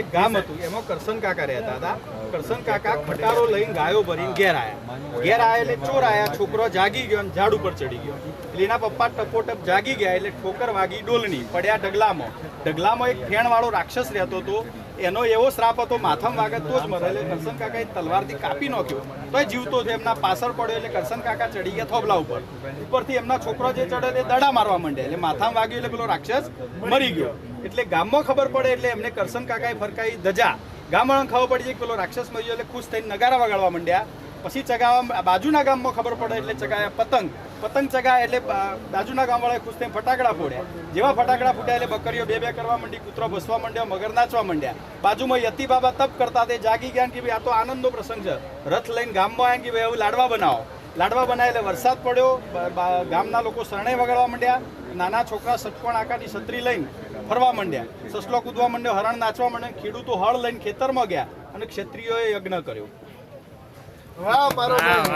એક ગામ હતું, એમાં કરસન કાકા રહેતા હતા. કરસન કાકા ખટારો લઈને ગાયો ભરીને ઘેર આયા. ઘેર આયા એટલે ચોર આયા, છોકરો જાગી ગયો અને ઝાડ ઉપર ચડી ગયો. એટલે એના પપ્પા ટપોટપ જાગી ગયા એટલે ઠોકર વાગી ડોલની, પડ્યા ઢગલામાં. ઢગલામાં એક ફેણવાળો રાક્ષસ રહેતો હતો. એનો એવો શ્રાપ હતો, માથામાં વાગે તો જ મરે. એટલે કરસન કાકાએ તલવારથી કાપી નાખ્યો. તોય જીવતો છે એમના પાછળ પડ્યો એટલે કરસન કાકા ચડી ગયા થોબલા ઉપર. ઉપરથી એમના છોકરો જે ચડે એ દડા મારવા માંડ્યા. એટલે માથામાં વાગ્યું એટલે પેલો રાક્ષસ મરી ગયો. એટલે ગામમાં ખબર પડે એટલે એમને કરસન કાકાએ ફરકાઈ ધજા. ગામવાળાને ખબર પડી જાય કે પેલો રાક્ષસ મરી એટલે ખુશ થઈને નગારા વગાડવા માંડ્યા. પછી ચગાવા બાજુના ગામમાં ખબર પડે એટલે ચગાયા પતંગ. પતંગ ચગાય એટલે બાજુના ગામવાળાએ ખુશ થઈને ફટાકડા ફોડ્યા. જેવા ફટાકડા ફૂટ્યા એટલે બકરીઓ બે બે કરવા માંડી, કૂતરો ભસવા માંડ્યા, મગર નાચવા માંડ્યા. બાજુમાં યતી બાબા તપ કરતા તે જાગી ગયા કે ભાઈ આ તો આનંદનો પ્રસંગ છે. રથ લઈને ગામમાં આવ્યા કે ભાઈ એવું લાડવા બનાવો. લાડવા બનાવ્યા વરસાદ પડ્યો ગામના લોકો શરણાઈ વગાડવા માંડ્યા, નાના છોકરા સટકોણ આકારની છત્રી લઈને ફરવા માંડ્યા. સસલો કૂદવા માંડ્યો, હરણ નાચવા માંડ્યા, ખેડૂતો હળ લઈને ખેતરમાં ગયા અને ક્ષત્રિયોએ યજ્ઞ કર્યો. વાહ ભાઈ